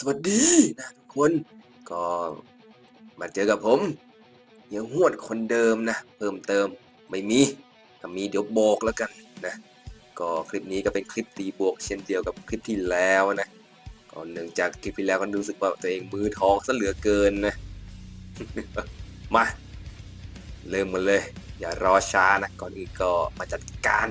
สวัสดีนะทุกคน ก็มาเจอกับผมเฮียังหวดคนเดิมนะ เพิ่มเติมไม่มีถ้ามีเดี๋ยวบอกแล้วกันนะ ก็คลิปนี้ก็เป็นคลิปตีบวกเช่นเดียวกับคลิปที่แล้วนะก็เนื่องจากคลิปที่แล้วก็รู้สึกว่าตัวเองมือทองซะเหลือเกินนะ มาเริ่มกันเลย อย่ารอช้านะก่อนอื่นก็มาจัดการ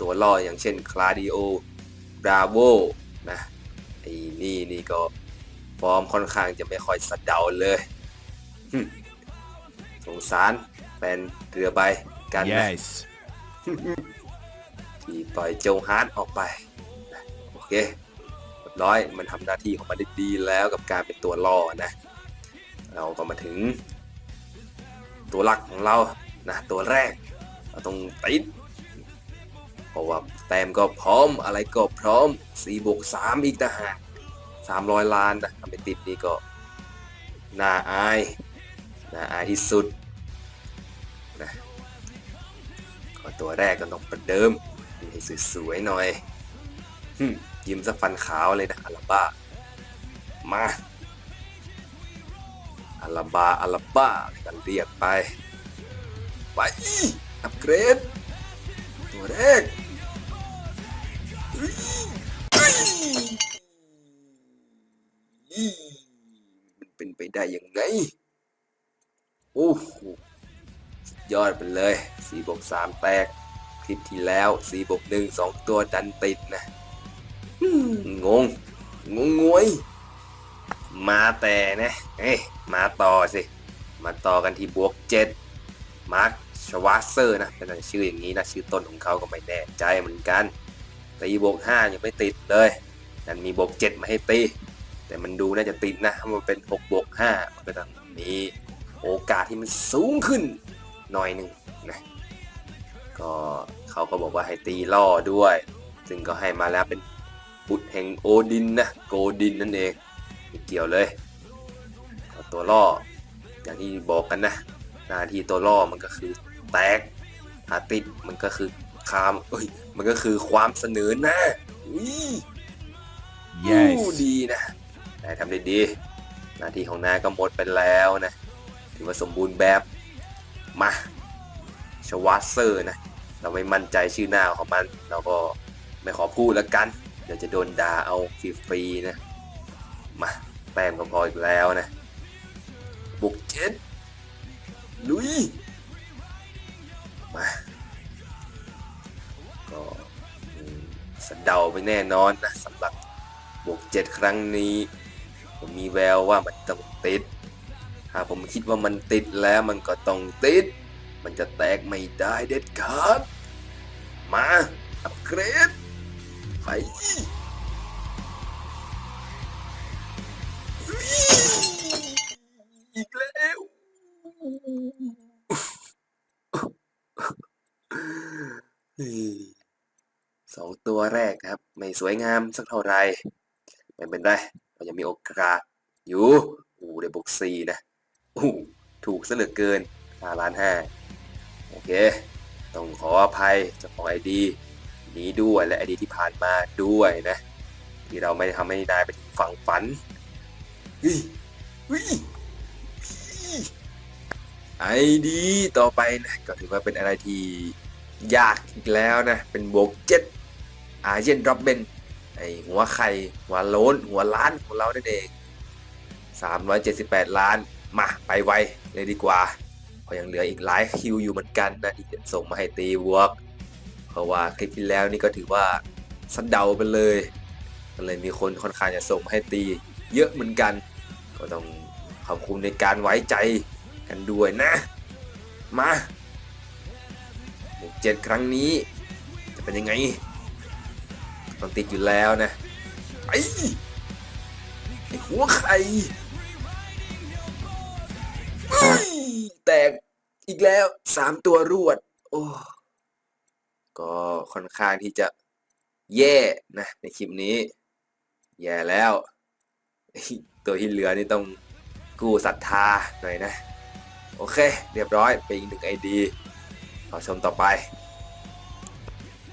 ตัวล่ออย่างเช่นคลาดิโอบราโวนะไอ้นี่นี่ก็ ฟอร์มค่อนข้างจะไม่ค่อยสะเดาเลยหึสงสารเป็นเรือใบกันนะ Yes. ที่ปล่อยโจฮาร์ดออกไปนะโอเคเรียบร้อยมันทำหน้าที่ของมันได้ดีแล้วกับการเป็นตัวล่อนะ เราก็มาถึง ตัวหลักของเรานะตัวแรกเราต้องติดเพราะว่าแต้มก็พร้อมอะไรก็พร้อม4บวก3อีกต่างหาก 300 ล้านนะทำไปติดนี่ก็น่าอายน่าอายที่สุดนะก็ตัวแรกก็ต้องประเดิมให้สวยๆหน่อยยิ้มสะฟันขาวเลยนะอาราบ้ามาอาราบาอาราบ้ากันเรียกไป ไปอัปเกรดตัวแรกเฮ้ยเฮ้ย มันเป็นไปได้ยังไง โอ้โหยอดไปเลย4บวก3แตก คลิปที่แล้ว4บวก1 2 ตัวดันติดนะงง งงงวย มาแต่นะเอ้ยมาต่อสิ มาต่อกันที่บวก 7 มาร์คชวาเซอร์นะเป็นชื่ออย่างนี้นะ ชื่อต้นของเขาก็ไม่แน่ใจเหมือนกันตีบวก5ยังไม่ติดเลยนั่นมีบวก7มาให้ตี แต่มันดูน่าจะติดนะถ้ามันเป็น6บวก5มันก็ต้องมีโอกาสที่มันสูงขึ้นหน่อยหนึ่งนะ ก็เขาก็บอกว่าให้ตีล่อด้วย ซึ่งก็ให้มาแล้วเป็นบุตรแห่งโอดินนะ โกดินนั่นเองไม่เกี่ยวเลยก็ตัวล่อ อย่างที่บอกกันนะ หน้าที่ตัวล่อมันก็คือแตกถ้าติดมันก็คือคามเอ้ย มันก็คือความเสนอหน้าอุ้ย Yes. อู้ดีนะ นายทำได้ดี หน้าที่ของนายก็หมดไปแล้วนะ ถือว่าสมบูรณ์แบบ มาชวัสเซอร์นะ เราไม่มั่นใจชื่อหน้าของมัน เราก็ไม่ขอพูดแล้วกัน เดี๋ยวจะโดนด่าเอาฟรีๆนะ มาแต้มก็พออีกแล้วนะ บุกเจ็ดลุย มาก็อืมสะเดาไปแน่นอนนะสำหรับบวกเจ็ดครั้งนี้ ผมมีแววว่ามันต้องติด ถ้าผมคิดว่ามันติดแล้วมันก็ต้องติด มันจะแตกไม่ได้เด็ดขาด มาอัปเกรดไปอีกแล้วสองตัวแรกครับ ไม่สวยงามสักเท่าไหร่ไม่เป็นไร เรายังมีโอกาสอยู่โอ้ได้บวกสี่นะโอ้ถูกซะเหลือเกินห้าล้านห้าโอเค ต้องขออภัยเจ้าของไอดีนี้ด้วยและไอดีที่ผ่านมาด้วยนะ ที่เราไม่ได้ทำให้นายไปถึงฝั่งฝันเฮ้ยเฮ้ยไอดีต่อไปนะก็ถือว่าเป็นอะไรที่ยากอีกแล้วนะ เป็นบวกเจ็ดอาเจนดรอปเบน ไอหัวไข่หัวโล้นหัวล้านของเรานั่นเอง378 ล้านมาไปไวเลยดีกว่าเพราะยังเหลืออีกหลายคิวอยู่เหมือนกันนะที่จะส่งมาให้ตีบวก เพราะว่าคลิปที่แล้วนี่ก็ถือว่าสันเดาไปเลยก็เลยมีคนค่อนข้างจะส่งมาให้ตี เยอะเหมือนกัน ก็ต้องขอบคุณในการไว้ใจกันด้วยนะมาบวกเจ็ดครั้งนี้จะเป็นยังไง ต้องติดอยู่แล้วนะไอ้ไอ้หัวไข่แตกอีกแล้วสามตัวรวด โอ้ก็ค่อนข้างที่จะแย่นะ ในคลิปนี้ แย่แล้ว ตัวที่เหลือนี่ต้องกู้ศรัทธาหน่อยนะ โอเค เรียบร้อยเป็นอีกหนึ่งไอดีขอชมต่อไป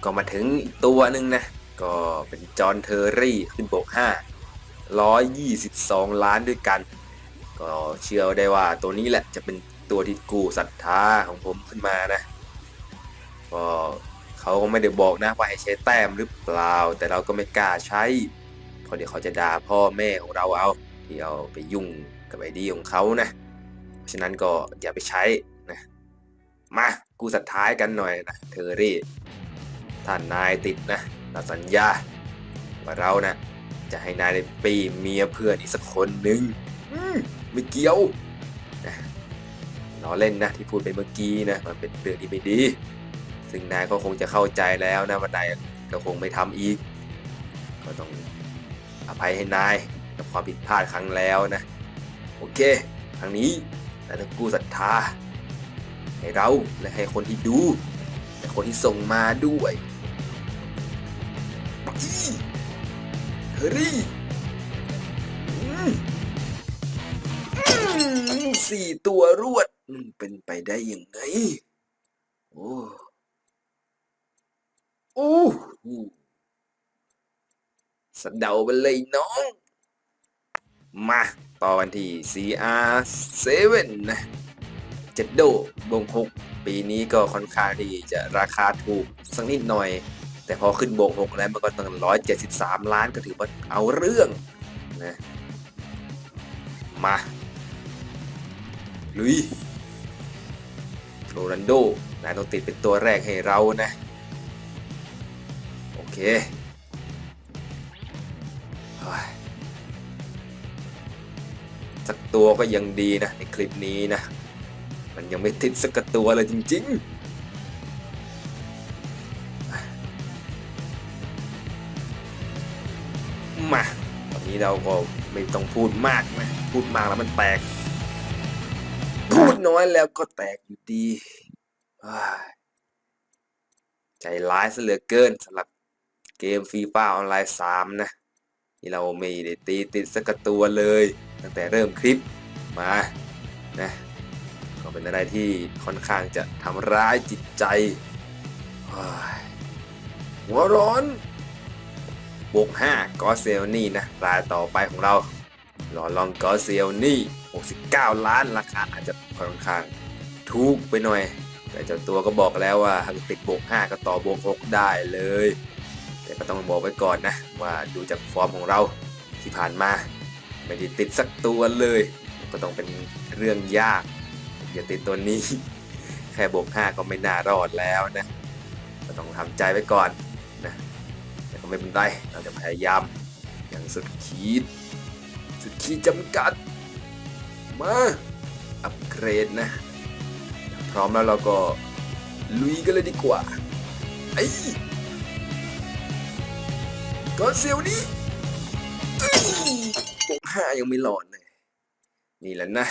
ก็มาถึงตัวหนึ่งนะ ก็เป็นจอห์นเทอร์รี่ขึ้นบวก5 122 ล้านด้วยกัน ก็เชื่อได้ว่าตัวนี้แหละจะเป็นตัวที่กู้ศรัทธาของผมขึ้นมานะก็เขาก็ไม่ได้บอกนะว่าให้ใช้แต้มหรือเปล่า แต่เราก็ไม่กล้าใช้เพราะเดี๋ยวเขาจะด่าพ่อแม่ของเราเอาที่เอาไปยุ่งกับไอดีของเขานะเพราะฉะนั้นก็อย่าไปใช้นะมากูสัดท้ายกันหน่อยนะเทอรี่ถ้านนายติดนะ เราสัญญาว่าเรานะจะให้นายได้ปีเมียเพื่อนอีกสักคนหนึ่งอืไม่เกี่ยวนะล้อเล่นนะที่พูดไปเมื่อกี้นะมันเป็นเรื่องที่ไม่ดี ซึ่งนายก็คงจะเข้าใจแล้วนะว่านายก็คงไม่ทำอีก ก็ต้องอภัยให้นายกับความผิดพลาดครั้งแล้วนะ โอเค ครั้งนี้นายต้องกู้ศรัทธาให้เราและให้คนที่ดู และคนที่ส่งมาด้วย เฮอรี่สี่ตัวรวดมันเป็นไปได้ยังไง โอ้โอ้สเดาไปเลยน้อง มาต่อกันที่ CR7 นะเจ็ดโดบงหกปีนี้ก็ค่อนข้างที่จะราคาถูกสักนิดหน่อย แต่พอขึ้นบงหกแล้วมันก็ตั้งร้อยเจ็ดสิบสามล้านก็ถือว่าเอาเรื่องนะมาลุยโรนันโดนายต้องติดเป็นตัวแรกให้เรานะ โอเคสักตัวก็ยังดีนะในคลิปนี้นะ มันยังไม่ติดสักตัวเลยจริง ๆ มาตอนนี้เราก็ไม่ต้องพูดมากนะพูดมากแล้วมันแตก พูดน้อยแล้วก็แตกอยู่ดีใจร้ายซะเหลือเกินสำหรับเกมฟีฟ่าออนไลน์3นะที่เราไม่ได้ตีติดสักตัวเลย ตั้งแต่เริ่มคลิปมานะก็เป็นอะไรที่ค่อนข้างจะทำร้ายจิตใจหัวร้อน บวก5กอเซลนี่นะรายต่อไปของเรารอลองกอเซลนี่ 69 ล้านราคาอาจจะค่อนข้างถูกไปหน่อย แต่เจ้าตัวก็บอกแล้วว่าหากติดบวก5ก็ต่อบวก6ได้เลย แต่ก็ต้องบอกไว้ก่อนนะ ว่าดูจากฟอร์มของเราที่ผ่านมา ไม่ได้ติดสักตัวเลย ก็ต้องเป็นเรื่องยาก อย่าติดตัวนี้ แค่บวก5ก็ไม่น่ารอดแล้วนะ ก็ต้องทำใจไว้ก่อน ไม่เป็นไรเราจะพยายาม อย่างสุดขีด สุดขีดจำกัด มาอัปเกรดนะ พร้อมแล้วเราก็ลุยกันเลยดีกว่า ไอ้ก่อนเซียวนี้เอ้ยบวกห้ายังไม่หลอนเลยนี่แหละนะ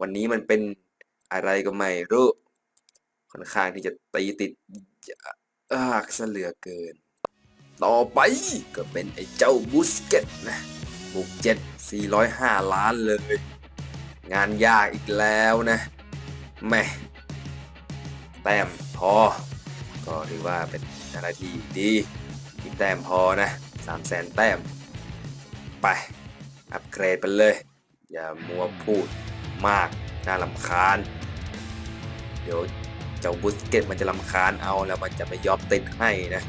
วันนี้มันเป็นอะไรก็ไม่รู้ค่อนข้างที่จะตีติดยากซะเหลือเกิน ต่อไปก็เป็นไอ้เจ้าบูสเกตนะบุกเจ็ด405 ล้านเลย งานยากอีกแล้วนะแม่แต้มพอ ก็ถือว่าเป็นอะไรที่ดีที่แต้มพอนะ3แสนแต้ม ไป อัปเกรดไปเลย อย่ามัวพูดมาก น่าลำคาญ เดี๋ยวเจ้าบุสเกตมันจะลำคาญเอาแล้วมันจะไม่ยอมติดให้นะ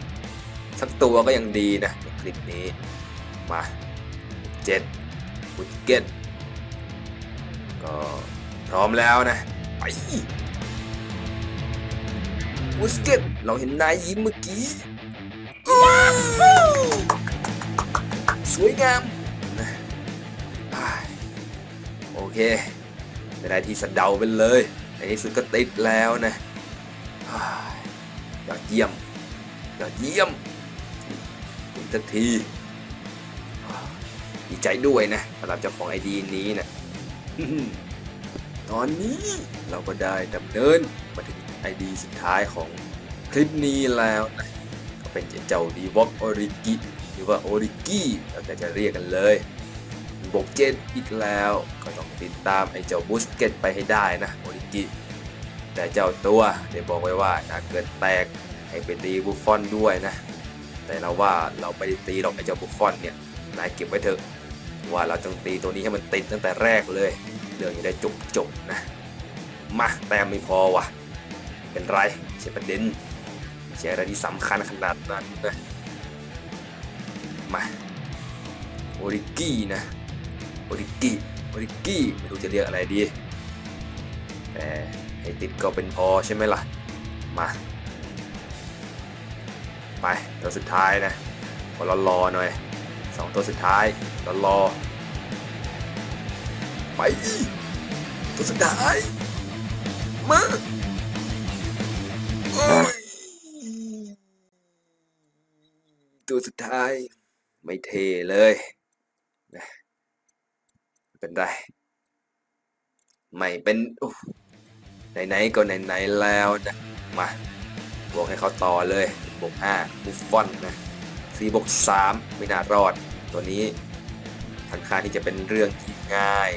สักตัวก็ยังดีนะคลิปนี้มาเจ็ดบุสเกตก็พร้อมแล้วนะ ไปบุสเกตเราเห็นนายยิ้มเมื่อกี้สวยงามนะโอเคไม่ได้ที่สะเดาไปเลยในที่สุดก็ติดแล้วนะอ่ายอดเยี่ยมยอดเยี่ยม สักที ดีใจด้วยนะสำหรับเจ้าของไอดีนี้นะตอนนี้เราก็ได้ดำเนินมาถึงไอดีสุดท้ายของคลิปนี้แล้วนะก็เป็นเจ้าดีวอกออริกิหรือว่าโอริกิแล้วแต่จะเรียกกันเลยบวกเจ็ดอีกแล้วก็ต้องติดตามไอ้เจ้าบูสเกตไปให้ได้นะโอริกิแต่เจ้าตัวได้บอกไว้ว่าถ้าเกิดแตกให้ไปตีบุฟฟอนด้วยนะ แต่เราว่าเราไม่ได้ตีหรอกไอ้เจ้าบุฟฟอนเนี่ยนายเก็บไว้เถอะว่าเราต้องตีตัวนี้ให้มันติดตั้งแต่แรกเลย เรื่องจะได้จบจบนะมาแต้มไม่พอว่ะเป็นไรใช่ประเด็นไม่ใช่อะไรที่สำคัญขนาดนั้นนะมาโอริกี้นะโอริกี้โอริกี้ไม่รู้จะเรียกอะไรดีแต่ให้ติดก็เป็นพอใช่ไหมล่ะมา ไปตัวสุดท้ายนะขอรอรอหน่อยสองตัวสุดท้ายรอรอไปตัวสุดท้ายมาโอ้ยตัวสุดท้าย ไม่เทเลยนะเป็นไรไม่เป็นไหนๆก็ไหนๆแล้วนะมา บวกให้เขาต่อเลยบวกห้าบุฟฟอนนะสี่บวกสามไม่น่ารอด ตัวนี้ค่อนข้างที่จะเป็นเรื่องที่ง่าย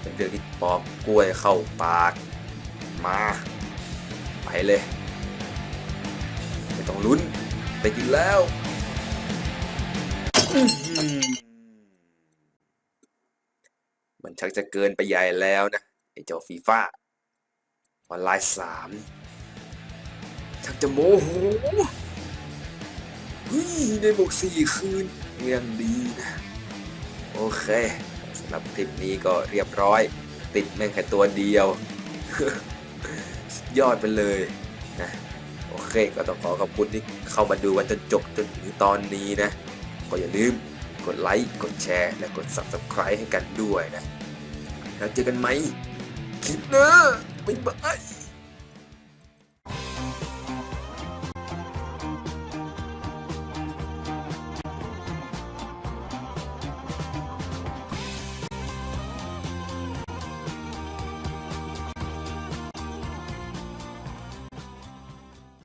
เป็นเรื่องที่ปอกกล้วยเข้าปากมาไปเลย ไม่ต้องลุ้นไปกินแล้วอื้อหือมันชักจะเกินไปใหญ่แล้วนะไอ้เจ้าฟีฟ่าออนไลน์สาม ชักจะโมโหเฮ้ยได้บวกสี่คืนยังดีนะ โอเคสำหรับคลิปนี้ก็เรียบร้อย ติดแม่งแค่ตัวเดียวสุดยอดไปเลยนะโอเคก็ต้องขอขอบคุณที่เข้ามาดูกันจนจบจนถึงตอนนี้นะ ก็อย่าลืมกดไลค์ กดแชร์ และกด subscribe ให้กันด้วยนะ แล้วเจอกันไหมคลิปหน้าบ๊ายบาย